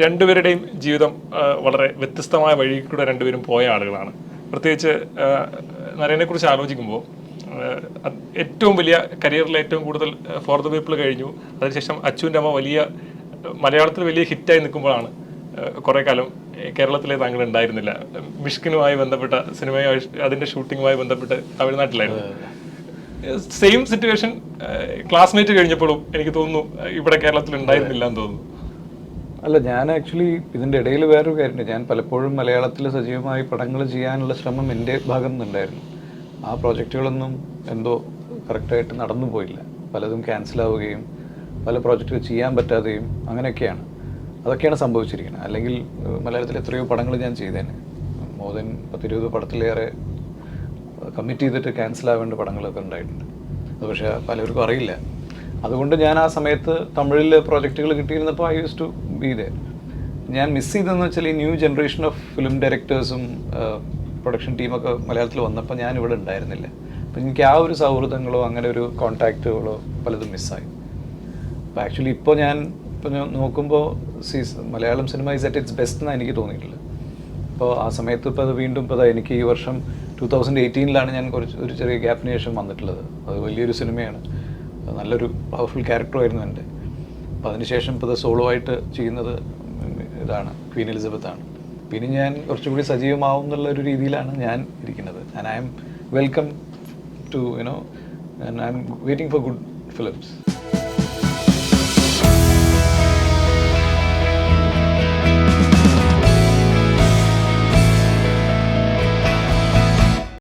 രണ്ടുപേരുടെയും ജീവിതം വളരെ വ്യത്യസ്തമായ വഴി കൂടെ രണ്ടുപേരും പോയ ആളുകളാണ്. പ്രത്യേകിച്ച് നരേനെ കുറിച്ച് ആലോചിക്കുമ്പോൾ ഏറ്റവും വലിയ കരിയറിൽ ഏറ്റവും കൂടുതൽ ഫോർ ദ പീപ്പിൾ കഴിഞ്ഞു. അതിനുശേഷം അച്ചുവിന്റെ അമ്മ വലിയ മലയാളത്തിൽ വലിയ ഹിറ്റായി നിൽക്കുമ്പോഴാണ് കുറെ കാലം കേരളത്തിലെ താങ്കൾ ഉണ്ടായിരുന്നില്ല. മിഷ്കിനുമായി ബന്ധപ്പെട്ട സിനിമയുമായി അതിന്റെ ഷൂട്ടിങ്ങുമായി ബന്ധപ്പെട്ട് തമിഴ്നാട്ടിലായിരുന്നു. സെയിം സിറ്റുവേഷൻ ക്ലാസ്മേറ്റ് കഴിഞ്ഞപ്പോഴും എനിക്ക് തോന്നുന്നു ഇവിടെ കേരളത്തിൽ ഉണ്ടായിരുന്നില്ല എന്ന് തോന്നുന്നു. അല്ല ഞാൻ ആക്ച്വലി ഇതിന്റെ ഇടയിൽ വേറൊരു കാര്യമുണ്ട്. ഞാൻ പലപ്പോഴും മലയാളത്തിൽ സജീവമായി പടങ്ങൾ ചെയ്യാനുള്ള ശ്രമം എന്റെ ഭാഗം നിന്നുണ്ടായിരുന്നു ആ പ്രോജക്റ്റുകളൊന്നും എന്തോ കറക്റ്റായിട്ട് നടന്നു പോയില്ല. പലതും ക്യാൻസൽ ആവുകയും പല പ്രോജക്റ്റുകൾ ചെയ്യാൻ പറ്റാതെയും അങ്ങനെയൊക്കെയാണ്. അതൊക്കെയാണ് സംഭവിച്ചിരിക്കുന്നത്. അല്ലെങ്കിൽ മലയാളത്തിൽ എത്രയോ പടങ്ങൾ ഞാൻ ചെയ്തേനെ. മോർ ദൻ പത്തിരുപത് പടത്തിലേറെ കമ്മിറ്റ് ചെയ്തിട്ട് ക്യാൻസൽ ആവേണ്ട പടങ്ങളൊക്കെ ഉണ്ടായിട്ടുണ്ട്. അത് പക്ഷേ പലർക്കും അറിയില്ല. അതുകൊണ്ട് ഞാൻ ആ സമയത്ത് തമിഴിൽ പ്രോജക്റ്റുകൾ കിട്ടിയിരുന്നപ്പോൾ I use to be there ഞാൻ മിസ് ചെയ്തതെന്ന് വെച്ചാൽ ഈ ന്യൂ ജനറേഷൻ ഓഫ് ഫിലിം ഡയറക്ടേഴ്സും പ്രൊഡക്ഷൻ ടീമൊക്കെ മലയാളത്തിൽ വന്നപ്പോൾ ഞാൻ ഇവിടെ ഉണ്ടായിരുന്നില്ല. അപ്പം എനിക്ക് ആ ഒരു സൗഹൃദങ്ങളോ അങ്ങനെ ഒരു കോൺടാക്റ്റുകളോ പലതും മിസ്സായി അപ്പോൾ ആക്ച്വലി ഇപ്പോൾ ഞാൻ ഇപ്പോൾ ഞാൻ നോക്കുമ്പോൾ sees Malayalam cinema is at its best എന്നാണ് എനിക്ക് തോന്നിയിട്ടുള്ളത്. അപ്പോൾ ആ സമയത്ത് ഇപ്പോൾ അത് വീണ്ടും ഇപ്പോൾ എനിക്ക് ഈ വർഷം ടു തൗസൻഡ് എയ്റ്റീനിലാണ് ഞാൻ കുറച്ച് ഒരു ചെറിയ ഗ്യാപ്പിന് ശേഷം വന്നിട്ടുള്ളത്. അത് വലിയൊരു സിനിമയാണ് നല്ലൊരു പവർഫുൾ ക്യാരക്ടറായിരുന്നു എന്റെ. അപ്പോൾ അതിനുശേഷം ഇപ്പോൾ ഇത് സോളോ ആയിട്ട് ചെയ്യുന്നത് ഇതാണ് ക്വീൻ എലിസബത്ത് ആണ്. പിന്നെ ഞാൻ കുറച്ചുകൂടി സജീവമാവും എന്നുള്ള ഒരു രീതിയിലാണ് ഞാൻ ഇരിക്കുന്നത്. And I'm welcome to you know and I'm waiting for good films